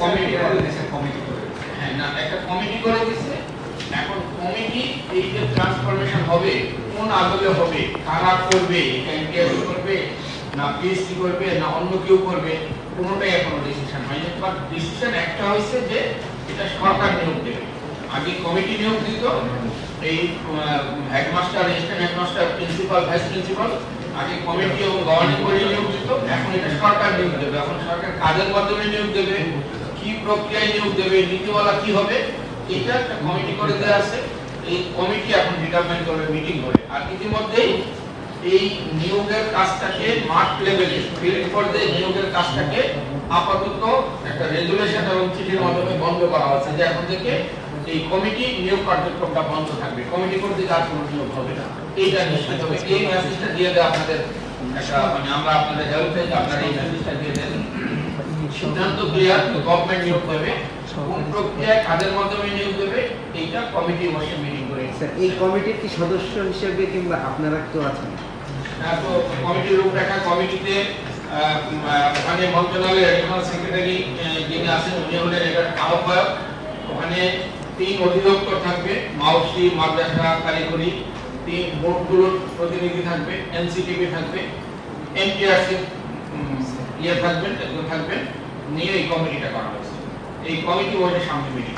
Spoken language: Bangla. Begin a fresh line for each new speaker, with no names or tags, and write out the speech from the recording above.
কমিটি হ্যাঁ না, একটা কমিটি করে দিয়েছে এখন কমিটি এই যে ট্রান্সফরমেশন হবে, কোন আদলে হবে, কারা করবে এনটিআরসি করবে, না পিএসসি করবে, না অন্য কেউ করবে, কোনোটাই এখনও ডিসিশন হয়নি। বাট ডিসিশন একটা হয়েছে যে এটা সরকার নিয়োগ দেবে। আগে কমিটি নিয়োগ দিত, এই headmaster assistant headmaster principal vice principal আগে কমিটি নিয়োগ দিত, এখন সরকার নিয়োগ দেবে, এখন সরকার কাজের মাধ্যমে নিয়োগ দেবে, কি প্রক্রিয়ায় নিয়োগ দেবে, নীতিমালা কি হবে, এটা একটা কমিটি করে দেওয়া আছে। এই কমিটি এখন ডিটারমাইন করবে মিটিং করে আর ইতিমধ্যেই এই নিয়োগের কাজটাকে মাঠ লেভেলে ফিল্ড পর্যায়ে নিয়োগের কাজটাকে আপাতত একটা রেজুলেশন এবং চিঠির মাধ্যমে বন্ধ করা হচ্ছে যে এখন থেকে এই কমিটি নিয়োগ কার্যক্রমটা বন্ধ থাকবে। কমিটি করতে আর কোনো নিয়োগ হবে না। এইটা নিশ্চিত হবে। এই মেসেজটা দিয়ে দেয় আপনাদের মানে আমরা আপনাদের হেল্প আপনারা এই মেসেজটা দিয়ে দেন। সিদ্ধান্ত ক্লিয়ার গভর্নমেন্ট নিয়োগ দেবে কোন প্রক্রিয়ায় কাজের মাধ্যমে নিয়োগ দেবে এইটা কমিটি বসে মিটিং করে
এই কমিটির কি সদস্য হিসেবে কিংবা আপনারা কেউ আছেন?
হ্যাঁ, তো কমিটির রূপরেখা কমিটিতে আহ, উম, ওখানে মন্ত্রণালয়ের এডিশনাল সেক্রেটারি যিনি আছেন উনি হলেন এটার আহ্বায়ক। ওখানে তিন অধিদপ্তর থাকবে মাউসি মাদ্রাসা কারিগরি। তিন বোর্ডগুলোর প্রতিনিধি থাকবে এনসিটিভি থাকবে, এনটিআরসি ইয়ে থাকবেন থাকবেন নিয়ে এই কমিটিটা করা হয়েছে। এই কমিটি ওয়ার্ডের সামনে মিটিং